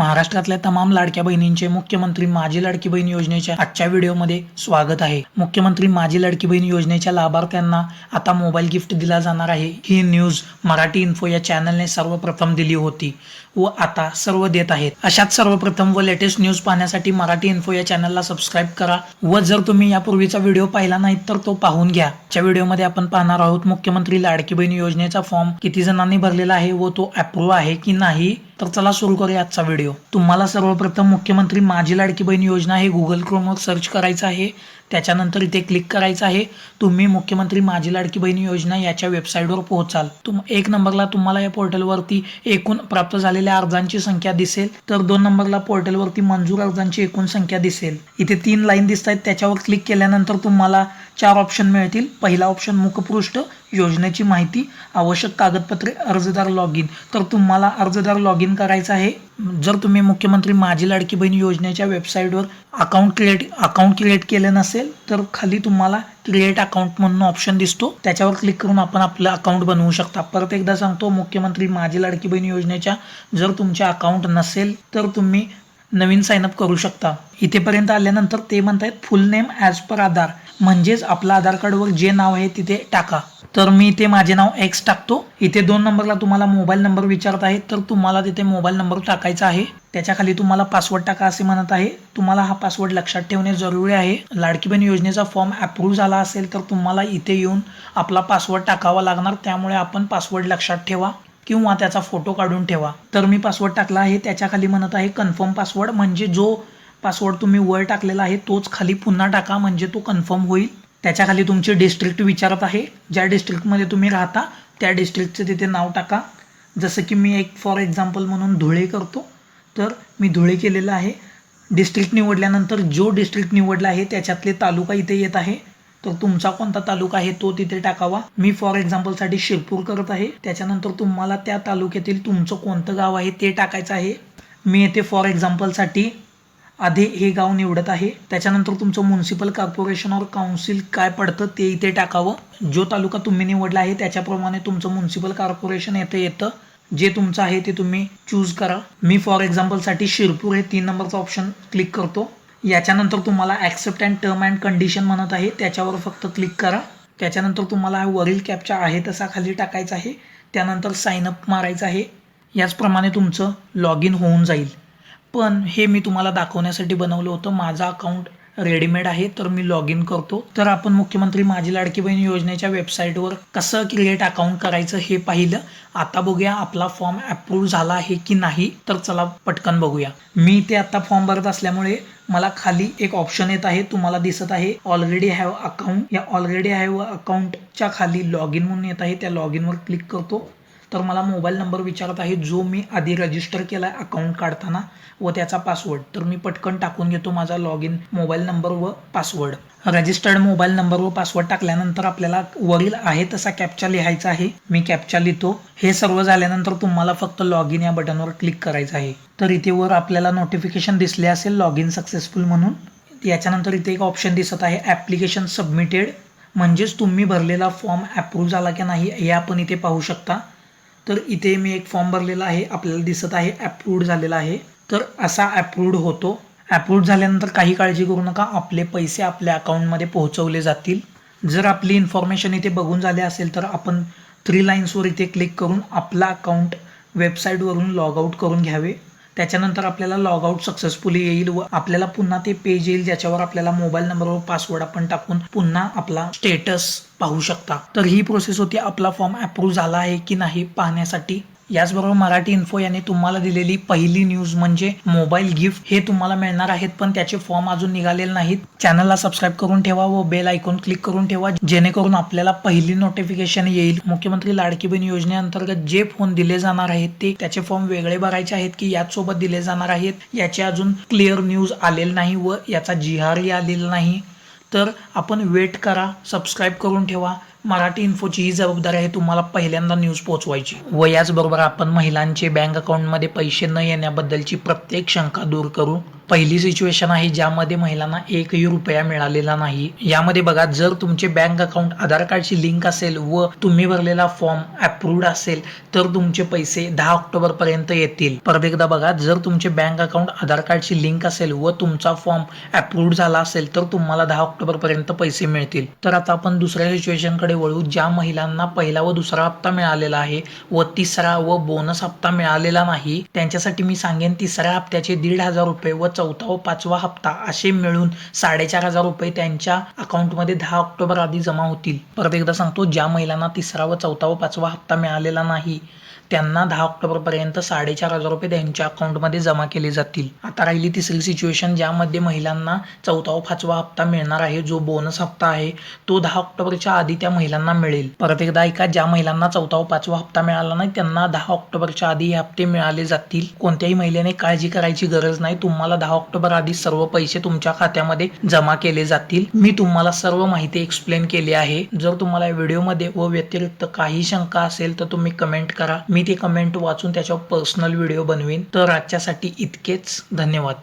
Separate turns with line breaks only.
महाराष्ट्रातल्या तमाम लाडक्या बहिणींचे मुख्यमंत्री माझी लाडकी बहीण योजनेच्या आजच्या व्हिडिओमध्ये स्वागत आहे. मुख्यमंत्री माझी लाडकी बहीण योजनेच्या लाभार्थ्यांना आता मोबाईल गिफ्ट दिला जाणार आहे. ही न्यूज मराठी इन्फो या चॅनलने सर्वप्रथम दिली होती व आता सर्व देत आहेत. अशाच सर्वप्रथम व लेटेस्ट न्यूज पाहण्यासाठी मराठी इन्फो या चॅनलला सबस्क्राईब करा व जर तुम्ही यापूर्वीचा व्हिडिओ पाहिला नाही तर तो पाहून घ्या. च्या व्हिडिओमध्ये आपण पाहणार आहोत मुख्यमंत्री लाडकी बहीण योजनेचा फॉर्म किती जणांनी भरलेला आहे व तो अप्रूव्ह आहे की नाही तर चला सुरू करूया आजचा व्हिडिओ तुम्हाला सर्वप्रथम मुख्यमंत्री माझी लाडकी बहीण योजना हे गुगल क्रोमवर सर्च करायचं आहे. त्याच्यानंतर इथे क्लिक करायचं आहे. तुम्ही मुख्यमंत्री माझी लाडकी बहीण योजना याच्या वेबसाईटवर पोहोचाल. तुम एक नंबरला तुम्हाला या पोर्टलवरती एकूण प्राप्त झालेल्या अर्जांची संख्या दिसेल. तर दोन नंबरला पोर्टलवरती मंजूर अर्जांची एकूण संख्या दिसेल. इथे तीन लाईन दिसत आहेत त्याच्यावर क्लिक केल्यानंतर तुम्हाला चार ऑप्शन मिळतील. पहिला ऑप्शन मुखपृष्ठ योजनेची माहिती आवश्यक कागदपत्रे अर्जदार लॉग इन तर तुम्हाला अर्जदार लॉग इन करायचं आहे. जर तुम्ही मुख्यमंत्री माझी लाडकी बहीण योजनेच्या वेबसाईटवर अकाउंट क्रिएट अकाउंट क्रिएट केलं नसेल तर खाली तुम्हाला क्रिएट अकाउंट म्हणून ऑप्शन दिसतो. त्याच्यावर क्लिक करून आपण आपलं अकाउंट बनवू शकता. परत एकदा सांगतो मुख्यमंत्री माझी लाडकी बहीण योजनेच्या जर तुमच्या अकाउंट नसेल तर तुम्ही नवीन साईनअप करू शकता. इथेपर्यंत आल्यानंतर ते म्हणतायत फुल नेम ॲज पर आधार. म्हणजेच आपलं आधार कार्डवर जे नाव आहे तिथे टाका. तर मी इथे माझे नाव एक्स टाकतो. इथे दोन नंबरला तुम्हाला मोबाईल नंबर विचारत आहे तर तुम्हाला तिथे मोबाईल नंबर टाकायचा आहे. त्याच्याखाली तुम्हाला पासवर्ड टाका असे म्हणत आहे. तुम्हाला हा पासवर्ड लक्षात ठेवणे जरुरी आहे. लाडकी बहीण योजनेचा फॉर्म अप्रूव्ह झाला असेल तर तुम्हाला इथे येऊन आपला पासवर्ड टाकावा लागणार. त्यामुळे आपण पासवर्ड लक्षात ठेवा किंवा त्याचा फोटो काढून ठेवा. तर मी पासवर्ड टाकला आहे. त्याच्याखाली म्हणत आहे कन्फर्म पासवर्ड म्हणजे जो पासवर्ड तुम्ही वर टाकलेला आहे तोच खाली पुन्हा टाका. म्हणजे तो कन्फर्म होईल. त्याच्याखाली तुमचे डिस्ट्रिक्ट विचारत आहे. ज्या डिस्ट्रिक्टमध्ये तुम्ही राहता त्या डिस्ट्रिक्टचं तिथे नाव टाका. जसं की मी एक फॉर एक्झाम्पल म्हणून धुळे करतो. तर मी धुळे केलेलं आहे. डिस्ट्रिक्ट निवडल्यानंतर जो डिस्ट्रिक्ट निवडला आहे त्याच्यातले तालुका इथे येत आहे. तर तुमचा कोणता तालुका आहे तो तिथे टाकावा. मी फॉर एक्झाम्पलसाठी शिरपूर करत आहे. त्याच्यानंतर तुम्हाला त्या तालुक्यातील तुमचं कोणतं गाव आहे ते टाकायचं आहे. मी येथे फॉर एक्झाम्पलसाठी आधी हे गाव निवडत आहे. त्याच्यानंतर तुमचं म्युन्सिपल कॉर्पोरेशन और काउन्सिल काय पडतं ते इथे टाकावं. जो तालुका तुम्ही निवडला आहे त्याच्याप्रमाणे तुमचं म्युन्सिपल कॉर्पोरेशन येतं येतं. जे तुमचं आहे ते तुम्ही चूज करा. मी फॉर एक्झाम्पलसाठी शिरपूर हे तीन नंबरचं ऑप्शन क्लिक करतो. याच्यानंतर तुम्हाला accept and term and condition म्हणत आहे त्याच्यावर फक्त क्लिक करा. त्याच्यानंतर तुम्हाला वरील कॅपचा आहे तसा खाली टाकायचा आहे. त्यानंतर साईनअप मारायचं आहे. याचप्रमाणे तुमचं लॉग इन होऊन जाईल. पण हे मी तुम्हाला दाखवण्यासाठी बनवलं होतं. माझा अकाउंट रेडीमेड आहे तर मी लॉग इन करतो. तर आपण मुख्यमंत्री माझी लाडकी बहीण योजनेच्या वेबसाईटवर कसं क्रिएट अकाउंट करायचं हे पाहिलं. आता बघूया आपला फॉर्म अप्रूव्ह झाला आहे की नाही तर चला पटकन बघूया. मी ते आता फॉर्म भरत असल्यामुळे मला खाली एक ऑप्शन येत आहे तुम्हाला दिसत आहे. ऑलरेडी हॅव अकाउंट या ऑलरेडी हॅव अकाउंटच्या खाली लॉग इन म्हणून येत आहे. त्या लॉग इनवर क्लिक करतो. तर मला मोबाईल नंबर विचारत आहे जो मी आधी रजिस्टर केला आहे अकाउंट काढताना व त्याचा पासवर्ड तर मी पटकन टाकून घेतो माझा लॉग इन मोबाईल नंबर व पासवर्ड रजिस्टर्ड मोबाईल नंबर व पासवर्ड टाकल्यानंतर आपल्याला वरील आहे तसा कॅप्चा लिहायचा आहे. मी कॅप्चा लिहितो. हे सर्व झाल्यानंतर तुम्हाला फक्त लॉग इन या बटनवर क्लिक करायचं आहे. तर इथे वर आपल्याला नोटिफिकेशन दिसले असेल लॉग इन सक्सेसफुल म्हणून. याच्यानंतर इथे एक ऑप्शन दिसत आहे ॲप्लिकेशन सबमिटेड म्हणजेच तुम्ही भरलेला फॉर्म अप्रूव्ह झाला की नाही हे आपण इथे पाहू शकता. तर इथे मी एक फॉर्म भरलेला आहे आपल्याला दिसत आहे अप्रूव्ड झालेला आहे. तर असा अप्रूव्ड होतो. अप्रूव्ड झाल्यानंतर काही काळजी करू नका आपले पैसे आपल्या अकाउंटमध्ये पोहोचवले जातील. जर आपली इन्फॉर्मेशन इथे बघून झाले असेल तर आपण थ्री लाईन्सवर इथे क्लिक करून आपला अकाउंट वेबसाईटवरून लॉग आऊट करून घ्यावे. त्याच्यानंतर आपल्याला लॉग आउट सक्सेसफुली येईल व आपल्याला पुन्हा ते पेज येईल ज्याच्यावर आपल्याला मोबाईल नंबर व पासवर्ड आपण टाकून पुन्हा आपला स्टेटस पाहू शकता. तर ही प्रोसेस होती. आपला फॉर्म अप्रूव्ह झाला आहे की नाही पाहण्यासाठी. याचबरोबर मराठी इन्फो याने तुम्हाला दिलेली पहिली न्यूज म्हणजे मोबाईल गिफ्ट हे तुम्हाला मिळणार आहेत पण त्याचे फॉर्म अजून निघालेले नाहीत. चॅनलला सबस्क्राईब करून ठेवा व बेल आयकॉन क्लिक करून ठेवा जेणेकरून आपल्याला पहिली नोटिफिकेशन येईल. मुख्यमंत्री लाडकी बहीण योजनेअंतर्गत जे फोन दिले जाणार आहेत ते त्याचे फॉर्म वेगळे भरायचे आहेत की याच सोबत दिले जाणार आहेत याचे अजून क्लिअर न्यूज आलेली नाही व याचा जिहारही आलेला नाही. तर आपण वेट करा सबस्क्राईब करून ठेवा. मराठी इन्फोची ही जबाबदारी आहे तुम्हाला पहिल्यांदा न्यूज पोहोचवायची. व याचबरोबर आपण महिलांचे बँक अकाउंटमध्ये पैसे न येण्याबद्दलची प्रत्येक शंका दूर करू. पहिली सिच्युएशन आहे ज्यामध्ये महिलांना एकही रुपया मिळालेला नाही. यामध्ये बघा जर तुमचे बँक अकाउंट आधार कार्डची लिंक असेल व तुम्ही भरलेला फॉर्म अप्रूव्ड असेल तर तुमचे पैसे दहा ऑक्टोबर पर्यंत येतील. परत एकदा बघा जर तुमचे बँक अकाउंट आधार कार्डची लिंक असेल व तुमचा फॉर्म अप्रूव्ड झाला असेल तर तुम्हाला दहा ऑक्टोबर पर्यंत पैसे मिळतील. तर आता आपण दुसऱ्या सिच्युएशनकडे वळू ज्या महिलांना पहिला व दुसरा हप्ता मिळालेला आहे व तिसरा व बोनस हप्ता मिळालेला नाही त्यांच्यासाठी मी सांगेन तिसऱ्या हप्त्याचे दीड हजार रुपये व चौथा व पाचवा हप्ता असे मिळून साडेचार हजार रुपये त्यांच्या अकाउंटमध्ये दहा ऑक्टोबर आधी जमा होतील. परत एकदा सांगतो ज्या महिलांना तिसरा व चौथा व पाचवा हप्ता मिळालेला नाही त्यांना दहा ऑक्टोबरपर्यंत साडेचार हजार रुपये त्यांच्या अकाउंटमध्ये जमा केले जातील. आता राहिली तिसरी सिच्युएशन ज्यामध्ये महिलांना चौथा व पाचवा हप्ता मिळणार आहे जो बोनस हप्ता आहे तो दहा ऑक्टोबरच्या आधी त्या महिलांना मिळेल. परत एकदा ऐका ज्या महिलांना चौथा व पाचवा हप्ता मिळाला नाही त्यांना दहा ऑक्टोबरच्या आधी हे हप्ते मिळाले जातील. कोणत्याही महिलेने काळजी करायची गरज नाही. तुम्हाला दहा ऑक्टोबर आधी सर्व पैसे तुमच्या खात्यामध्ये जमा केले जातील. मी तुम्हाला सर्व माहिती एक्सप्लेन केली आहे. जर तुम्हाला या व्हिडिओमध्ये व व्यतिरिक्त काही शंका असेल तर तुम्ही कमेंट करा. मी ते कमेंट वाचून त्याच्यावर पर्सनल व्हिडिओ बनवीन. तर आजच्यासाठी इतकेच. धन्यवाद.